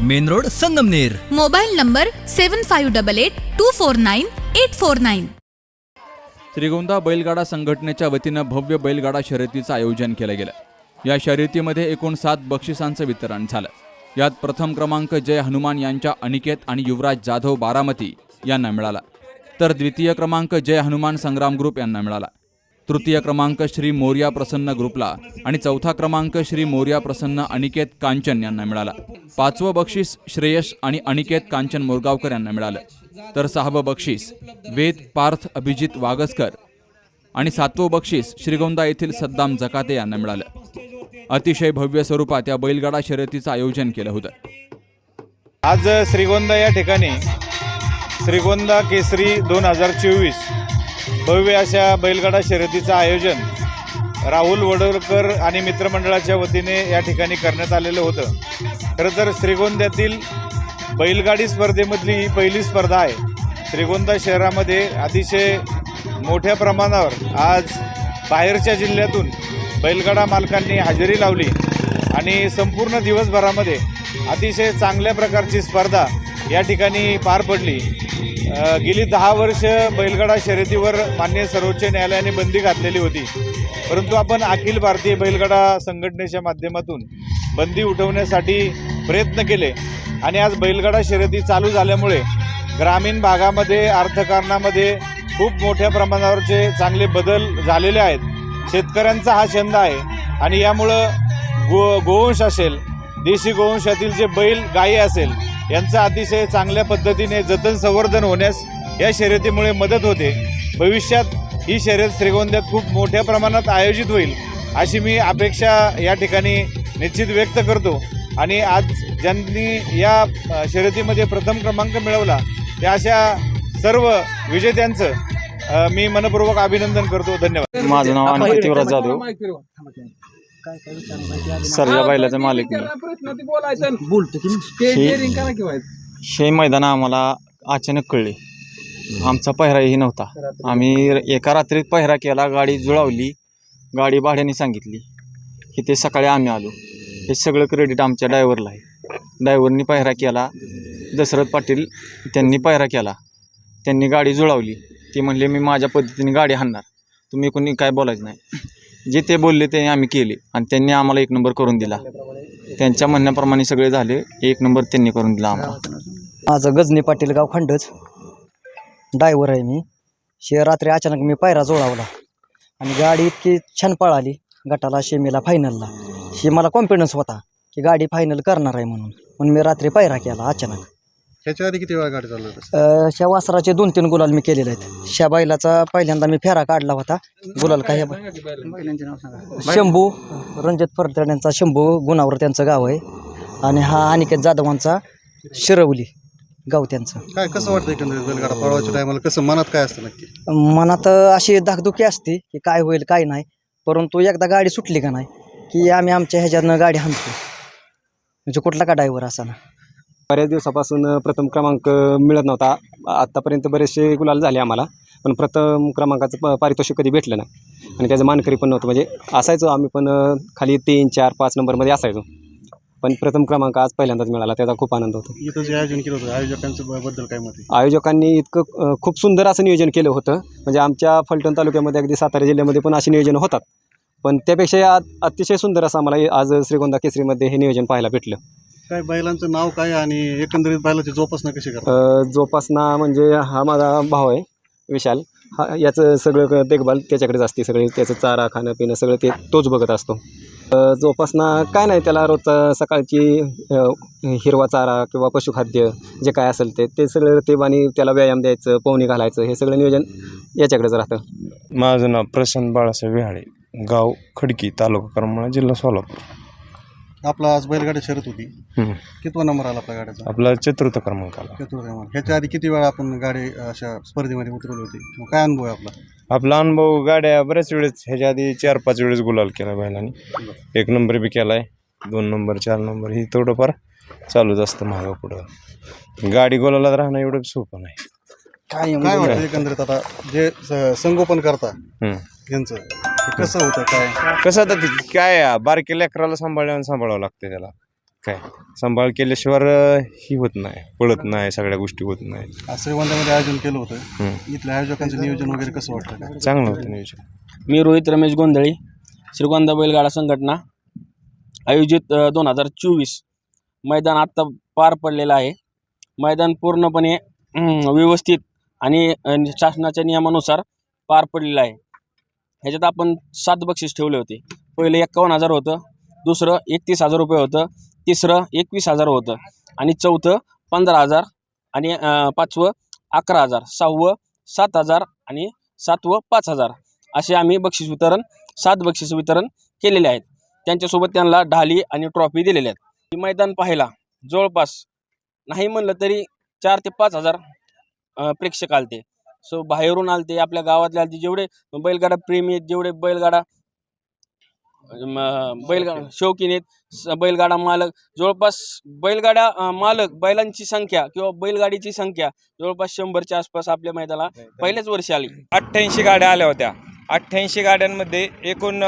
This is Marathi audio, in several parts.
Main road Sangamner. Mobile number seven five double eight two four nine eight four nine Shrigonda बैलगाडा संघटनेच्या वतीनं भव्य बैलगाडा शर्यतीचं आयोजन केलं गेलं. या शर्यतीमध्ये एकूण सात बक्षिसांचं वितरण झालं. यात प्रथम क्रमांक जय हनुमान यांच्या अनिकेत आणि युवराज जाधव बारामती यांना मिळाला. तर द्वितीय क्रमांक जय हनुमान संग्राम ग्रुप यांना मिळाला. तृतीय क्रमांक श्री मोर्या प्रसन्न ग्रुपला आणि चौथा क्रमांक श्री मोर्या प्रसन्न अनिकेत कांचन यांना मिळाला. पाचवं बक्षीस श्रेयश आणि अनिकेत कांचन मोरगावकर यांना मिळालं. तर सहावं बक्षीस वेद पार्थ अभिजित वागसकर आणि सातवं बक्षीस श्रीगोंदा येथील सद्दाम जकाते यांना मिळालं. अतिशय भव्य स्वरूपात या बैलगाडा शर्यतीचं आयोजन केलं होतं. आज श्रीगोंदा या ठिकाणी श्रीगोंदा केसरी दोन हजार चोवीस भव्य अशा बैलगाडा शर्यतीचं आयोजन राहुल वडोलकर आणि मित्रमंडळाच्या वतीने या ठिकाणी करण्यात आलेलं होतं. खरं तर श्रीगोंद्यातील बैलगाडी स्पर्धेमधली ही पहिली स्पर्धा आहे. श्रीगोंदा शहरामध्ये अतिशय मोठ्या प्रमाणावर आज बाहेरच्या जिल्ह्यातून बैलगाडा मालकांनी हजेरी लावली आणि संपूर्ण दिवसभरामध्ये अतिशय चांगल्या प्रकारची स्पर्धा या ठिकाणी पार पडली. गेली दहा वर्ष बैलगाडा शर्यतीवर मान्य सर्वोच्च न्यायालयाने बंदी घातलेली होती. परंतु आपण अखिल भारतीय बैलगाडा संघटनेच्या माध्यमातून बंदी उठवण्यासाठी प्रयत्न केले आणि आज बैलगाडा शर्यती चालू झाल्यामुळे ग्रामीण भागामध्ये अर्थकारणामध्ये खूप मोठ्या प्रमाणावरचे चांगले बदल झालेले आहेत. शेतकऱ्यांचा हा छंद आहे आणि यामुळं गो गोवंश असेल देशी गोवंशातील जे बैल गायी असेल यांचं अतिशय चांगल्या पद्धतीने जतन संवर्धन होण्यास या शर्यतीमुळे मदत होते. भविष्यात ही शर्यत श्रीगोंद्यात खूप मोठ्या प्रमाणात आयोजित होईल अशी मी अपेक्षा या ठिकाणी निश्चित व्यक्त करतो. आणि आज ज्यांनी या शर्यतीमध्ये प्रथम क्रमांक मिळवला त्या अशा सर्व विजेत्यांचं मी मनपूर्वक अभिनंदन करतो. धन्यवाद. माझं नाव जाधव सर्जा बैलाचा मालिक मी हे- हे मैदान आम्हाला अचानक कळले. आमचा पहिराही नव्हता. आम्ही एका रात्रीत पहिरा केला गाडी जुळवली गाडी भाड्याने सांगितली की ते सकाळी आम्ही आलो. हे सगळं क्रेडिट आमच्या ड्रायव्हरला आहे. ड्रायव्हरनी पहिरा केला. दशरथ पाटील त्यांनी पहिरा केला. त्यांनी गाडी जुळवली. ते म्हणले मी माझ्या पद्धतीने गाडी हाणणार. तुम्ही कोणी काय बोलायचं नाही. जे ते बोलले ते आम्ही केले. आणि त्यांनी आम्हाला एक नंबर करून दिला. त्यांच्या म्हणण्याप्रमाणे सगळे झाले. एक नंबर त्यांनी करून दिला आम्हाला. माझं गजनी पाटील गाव खंडच डायव्हर आहे मी. शे रात्री अचानक मी पायरा जोडावला. आणि गाडी इतकी छान पळाली. गटाला शेमीला फायनलला शे मला कॉन्फिडन्स होता की गाडी फायनल करणार आहे म्हणून. म्हणून मी रात्री पायरा केला अचानक. ह्याच्या आधी किती वेळा गाडी चालवत अं, शा वासराचे दोन तीन गुलाल मी केलेले आहेत. शा बैलाचा पहिल्यांदा मी फेरा काढला होता. गुलाल काय शंभू रणजित फरतड यांचा शंभू गुणावर त्यांचं गाव आहे. आणि हा अनिकेत जाधवांचा शिरवली गाव त्यांचं. काय कसं वाटतं एकंदरीत बैलगाडा? पळवायच्या टायमाला कसं मनात काय असतं नक्की? मनात अशी धाकधुकी असते की काय होईल काय नाही. परंतु एकदा गाडी सुटली का नाही की आम्ही आमच्या ह्याच्यातनं गाडी हाणतो म्हणजे कुठला का ड्रायव्हर असा ना? बऱ्याच दिवसापासून प्रथम क्रमांक मिळत नव्हता. आत्तापर्यंत बरेचसे गुलाल झाले आम्हाला पण प्रथम क्रमांकाचं प पारितोषिक कधी भेटलं नाही. आणि त्याचं मानकरी पण नव्हतं. म्हणजे असायचो आम्ही पण खाली तीन चार पाच नंबरमध्ये असायचो. पण प्रथम क्रमांक आज पहिल्यांदाच मिळाला त्याचा खूप आनंद होतो. इथं जे आयोजन केलं होतं आयोजकांचं ब- बद्दल काय मत आहे? आयोजकांनी इतकं अ, खूप सुंदर असं नियोजन केलं होतं. म्हणजे आमच्या फलटण तालुक्यामध्ये अगदी सातारा जिल्ह्यामध्ये पण असे नियोजन होतात. पण त्यापेक्षा आ- अतिशय सुंदर असं आम्हाला हे आज श्रीगोंदा केसरीमध्ये हे नियोजन पाहायला भेटलं. काय बैलांचं नाव काय आणि एकंदरीत बैलाची जोपासना कशी करतात? अ, जोपासना म्हणजे हा माझा भाव आहे विशाल. हा याचं सगळं क- देखभाल त्याच्याकडेच असते सगळे. त्याचं चारा खाणं पिणं सगळं ते तोच बघत असतो. अ, जोपासना काय नाही त्याला रोजचा सकाळची अ, हिरवा चारा किंवा पशुखाद्य जे काय असेल ते ते सगळं ते आणि त्याला व्यायाम द्यायचं पोहणी घालायचं हे सगळं नियोजन याच्याकडेच राहतं. माझं नाव प्रशांत बाळासाहेब विहाळे गाव खडकी तालुका करमाळा जिल्हा सोलापूर. आपला आज बैलगाडी शर्यत होती. हम्म. कितवा नंबर आला आपल्या गाड्याचा आपला चतुर्थ क्रमांक आला. चतुर्थ क्रमांक. ह्याच्या आधी किती वेळा आपण गाडी अशा स्पर्धेमध्ये उतरवली होती? किंवा काय अनुभव आहे आपला? आपला अनुभव गाड्या बऱ्याच वेळेस ह्याच्या आधी चार पाच वेळेस गुलाल केला बैलांनी. एक नंबर बी केलाय दोन नंबर चार नंबर ही थोडंफार चालूच असतं मागं पुढं. गाडी गोलाला राहणं एवढं सोपं नाही. काय काय वाटतं एकंदरीत आता? जे स- संगोपन करता हम्म. यांचं. ते कसं होतं काय? कसं आता ते काय आहे, बारक्या लेकराला सांभाळल्यावर सांभाळावं लागतं त्याला. काय? सांभाळ केल्याशिवाय अं, ही होत नाही. पळत नाही सगळ्या गोष्टी होत नाही. आज श्रीगोंद्यामध्ये आयोजन केलं होतं. हम्म. इथल्या आयोजकांचं नियोजन वगैरे कसं वाटतं काय चांगलं होतं नियोजन. मी रोहित रमेश गोंधळी श्रीगोंदा बैलगाडा संघटना आयोजित दोन हजार चोवीस मैदान आत्ता पार पडलेलं आहे. मैदान पूर्णपणे अं, व्यवस्थित आणि अं, शासनाच्या नियमानुसार पार पडलेलं आहे. ह्याच्यात आपण सात बक्षीस ठेवले होते. पहिलं एक्कावन्न हजार होतं दुसरं एकतीस हजार रुपये होतं तिसरं एकवीस हजार होतं आणि चौथं पंधरा हजार आणि पाचवं अकरा हजार सहावं सात हजार आणि सातवं पाच हजार असे आम्ही बक्षीस वितरण सात बक्षीस वितरण केलेले आहेत. त्यांच्यासोबत त्यांना ढाली आणि ट्रॉफी दिलेल्या आहेत. मैदान पाहायला जवळपास नाही म्हणलं तरी चार ते पाच हजार प्रेक्षक आलते. सो बाहेरून आलते आपल्या गावातले आलते जेवढे बैलगाडा प्रेमी आहेत जेवढे बैलगाडा बैलगाडा शौकीन. आहेत बैलगाडा मालक जवळपास बैलगाडा मालक बैलांची संख्या किंवा बैलगाडीची संख्या जवळपास शंभरच्या आसपास आपल्या मैदानाला पहिल्याच वर्षी आली. अठ्ठ्याऐंशी गाड्या आल्या होत्या. अठ्ठ्याऐंशी गाड्यांमध्ये एकूण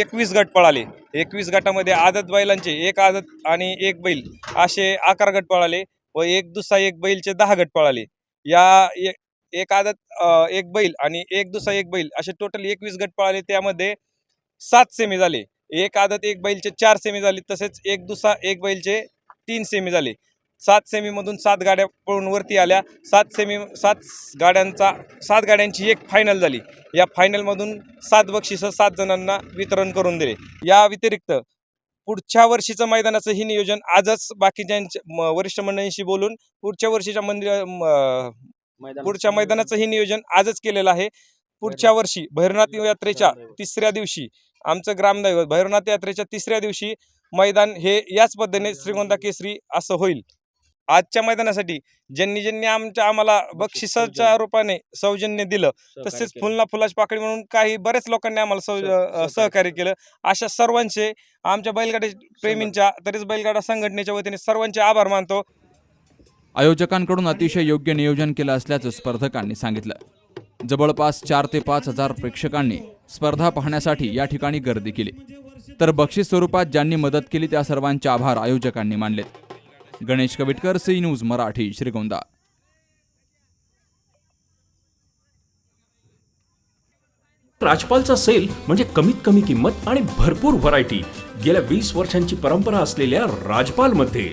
एकवीस गट पळाले. एकवीस गटामध्ये आदत बैलांचे एक आदत आणि एक बैल असे अकरा गट पळाले व एक दुसरा एक बैलचे दहा गट पळाले. या एक आदत एक बैल आणि एक दुसरा एक बैल असे टोटल एकवीस गट पळाले. त्यामध्ये सात सेमी झाले. एक आदत एक बैलचे चार सेमी झाले. तसेच एक दुसरा एक बैलचे तीन सेमी झाले. सात सेमीमधून सात गाड्या पळून वरती आल्या. सात सेमी सात गाड्यांचा सात गाड्यांची एक फायनल झाली. या फायनलमधून सात बक्षिसं सात जणांना वितरण करून दिले. या व्यतिरिक्त पुढच्या वर्षीचं मैदानाचं ही नियोजन आजच बाकीच्या वरिष्ठ मंडळींशी बोलून पुढच्या वर्षीच्या मंदिर म- पुढच्या मैदानाचं ही नियोजन आजच केलेलं आहे. पुढच्या वर्षी भैरवनाथ यात्रेच्या तिसऱ्या दिवशी आमचं ग्रामदैवत भैरवनाथ यात्रेच्या तिसऱ्या दिवशी मैदान हे याच पद्धतीने श्रीगोंदा केसरी असं होईल. आजच्या मैदानासाठी ज्यांनी ज्यांनी आमच्या आम्हाला बक्षिसाच्या रूपाने सौजन्य दिलं तसेच फुलना फुलाची पाकळी म्हणून काही बऱ्याच लोकांनी आम्हाला सौ सहकार्य केलं. अशा सर्वांचे आमच्या बैलगाडी प्रेमींच्या तरीच बैलगाडा संघटनेच्या वतीने सर्वांचे आभार मानतो. आयोजकांकडून अतिशय योग्य नियोजन केलं असल्याचं स्पर्धकांनी सांगितलं. जवळपास चार ते पाच हजार प्रेक्षकांनी स्पर्धा पाहण्यासाठी या ठिकाणी गर्दी केली. तर बक्षीस स्वरूपात ज्यांनी मदत केली त्या सर्वांचे आभार आयोजकांनी मानलेत. Ganesh Kavitkar C news Marathi Shrigonda. राजपालचा sale म्हणजे कमीत कमी किंमत आणि भरपूर व्हरायटी गेल्या वीस वर्षांची परंपरा असलेल्या राजपालमध्ये